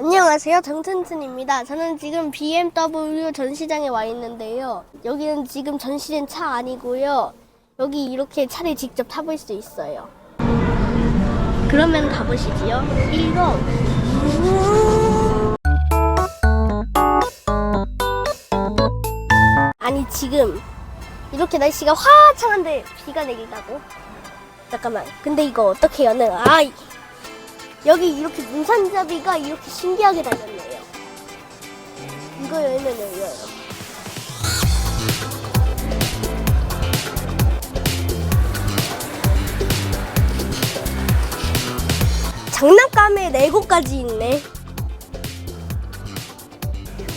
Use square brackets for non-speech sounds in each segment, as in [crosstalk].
안녕하세요. 정튼튼입니다. 저는 지금 BMW 전시장에 와 있는데요. 여기는 지금 전시된 차 아니고요. 여기 이렇게 차를 직접 타볼 수 있어요. 그러면 가보시지요. 1번. 아니 지금 이렇게 날씨가 화창한데 비가 내린다고? 잠깐만. 근데 이거 어떻게 여는? 아이. 여기 이렇게 문산잡이가 이렇게 신기하게 달렸네요. 이거 열면 열려요. 장난감에 레고까지 있네.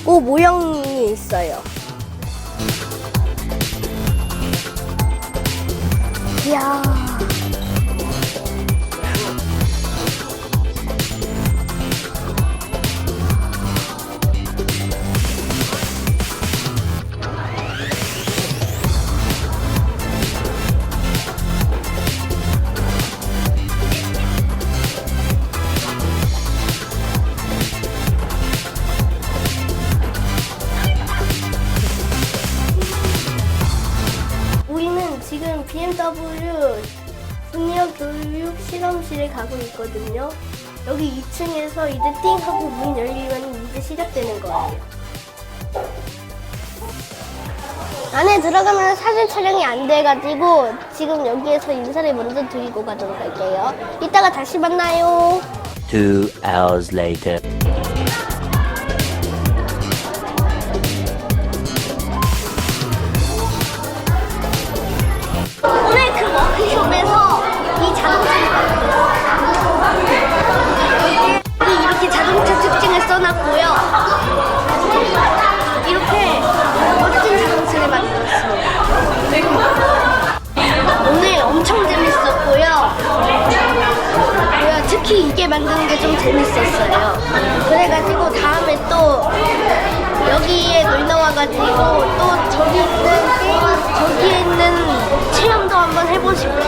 오 모형이 있어요. 이야. BMW 주니어 교육 실험실에 가고 있거든요. 여기 2층에서 이제 띵 하고 문 열리면 이제 시작되는 거예요. 안에 들어가면 사진 촬영이 안 돼가지고 지금 여기에서 인사를 먼저 드리고 가도록 할게요. 이따가 다시 만나요. Two hours later. 써놨고요. 이렇게 멋진 자동차를 만들었습니다. 오늘 엄청 재밌었고요. 특히 이게 만드는 게 좀 재밌었어요. 그래가지고 다음에 또 여기에 놀러 와가지고 또 저기 있는 게임, 저기에 있는 체험도 한번 해보고 싶어요.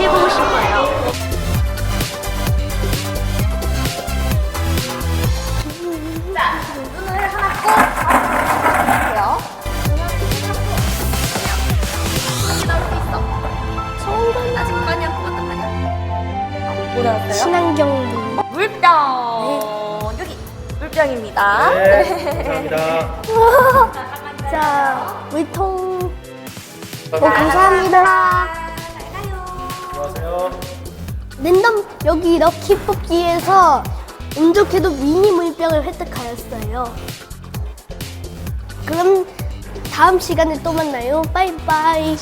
뭐 나왔어요? 친환경 물병. 여기 물병입니다. 네, [laughs] 감사합니다. 자 물통 오 감사합니다. 안녕하세요. 랜덤 여기 럭키 뽑기에서 운 좋게도 미니 물병을 획득하였어요. 그럼 다음 시간에 또 만나요. 빠이빠이.